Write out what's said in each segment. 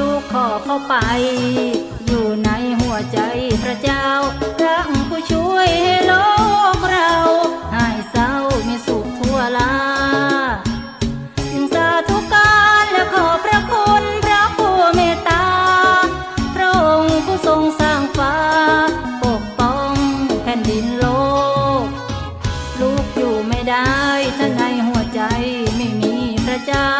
ลูกขอเข้าไป อยู่ในหัวใจพระเจ้ารักผู้ช่วยให้โลกเราหายเศร้ามีสุขทั่วลาจึงสาธุการและขอพระคุณพระผู้เมตตา พระองค์ผู้ทรงสร้างฟ้า ปกป้องแผ่นดินโลก ลูกอยู่ไม่ได้ถ้าในหัวใจไม่มีพระเจ้า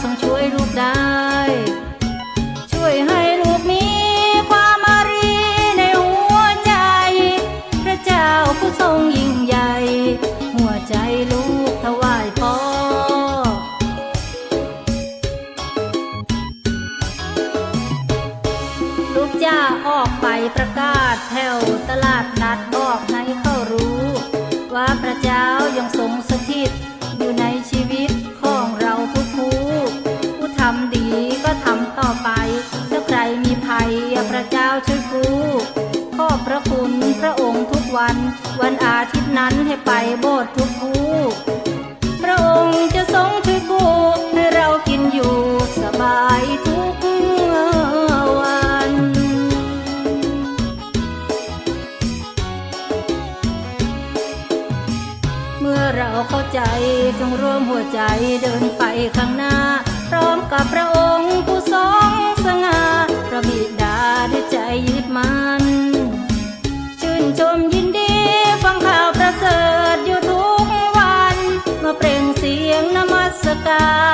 ระเจ้าทรงช่วยลูกได้ ช่วยให้ลูกมีความอารีในหัวใจ พระเจ้าผู้ทรงยิ่งใหญ่ หัวใจลูกถวายพ่อลูกจะออกไปประกาศแถวตลาดนัดบอกให้เขารู้ ว่าพระเจ้ายังทรงสถิต ระคุณพระองค์ทุกวัน วันอาทิตย์นั้นให้ไปโบสถ์ทุกผู้พระองค์จะทรงช่วยกู้ให้เรากินอยู่สบายทุกวันเมื่อเราเข้าใจจงร่วมหัวใจเดินไปข้างหน้า พร้อมกับพระองค์ผู้ทรงสง่าพระบิดาด้วยใจยึดมั่ acá.